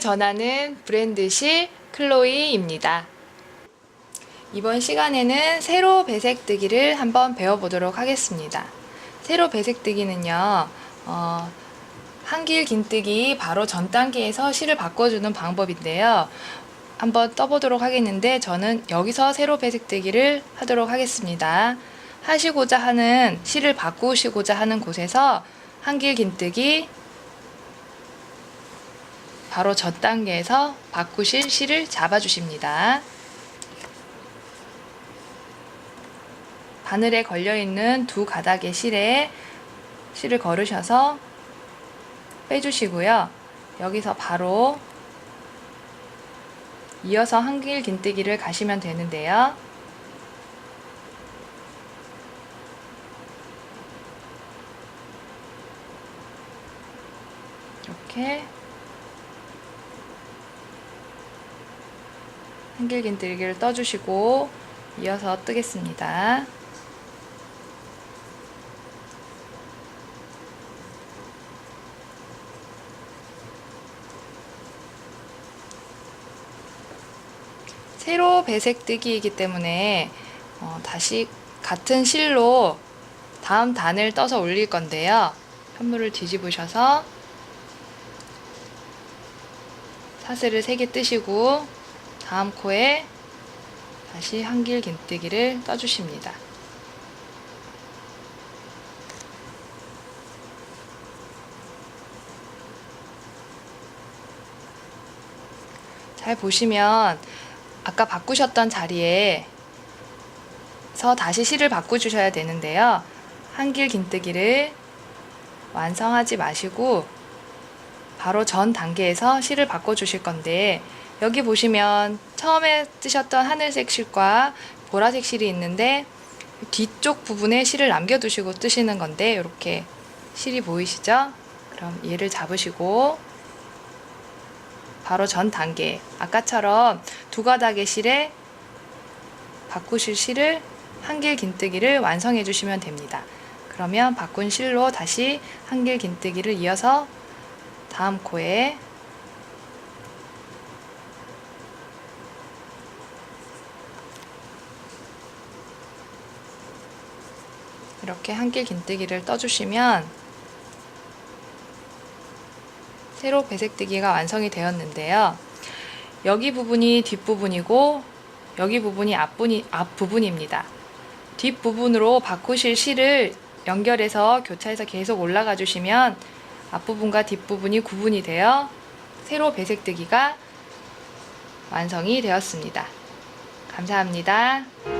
전하는 브랜드실 클로이입니다. 이번 시간에는 세로 배색뜨기를 한번 배워보도록 하겠습니다. 세로 배색뜨기는요, 어, 한길 긴뜨기 바로 전 단계에서 실을 바꿔주는 방법인데요. 한번 떠보도록 하겠는데 저는 여기서 세로 배색뜨기를 하도록 하겠습니다. 하시고자 하는 실을 바꾸시고자 하는 곳에서 한길 긴뜨기 바로 전 단계에서 바꾸실 실을 잡아주십니다. 바늘에 걸려있는 두 가닥의 실에 실을 걸으셔서 빼주시고요. 여기서 바로 이어서 한길 긴뜨기를 가시면 되는데요. 이렇게 한길 긴뜨기를 떠주시고 이어서 뜨겠습니다. 세로 배색 뜨기이기 때문에 어, 다시 같은 실로 다음 단을 떠서 올릴 건데요. 현물을 뒤집으셔서 사슬을 3개 뜨시고 다음 코에 다시 한길 긴뜨기를 떠주십니다. 잘 보시면 아까 바꾸셨던 자리에 서 다시 실을 바꿔주셔야 되는데요. 한길 긴뜨기를 완성하지 마시고 바로 전 단계에서 실을 바꿔주실 건데 여기 보시면 처음에 뜨셨던 하늘색 실과 보라색 실이 있는데 뒤쪽 부분에 실을 남겨두시고 뜨시는 건데 이렇게 실이 보이시죠? 그럼 얘를 잡으시고 바로 전 단계 아까처럼 두 가닥의 실에 바꾸실 실을 한길 긴뜨기를 완성해 주시면 됩니다. 그러면 바꾼 실로 다시 한길 긴뜨기를 이어서 다음 코에 이렇게 한길 긴뜨기를 떠주시면 세로 배색뜨기가 완성이 되었는데요. 여기 부분이 뒷부분이고 여기 부분이 앞부분이, 앞부분입니다. 뒷부분으로 바꾸실 실을 연결해서 교차해서 계속 올라가 주시면 앞부분과 뒷부분이 구분이 되어 세로 배색뜨기가 완성이 되었습니다. 감사합니다.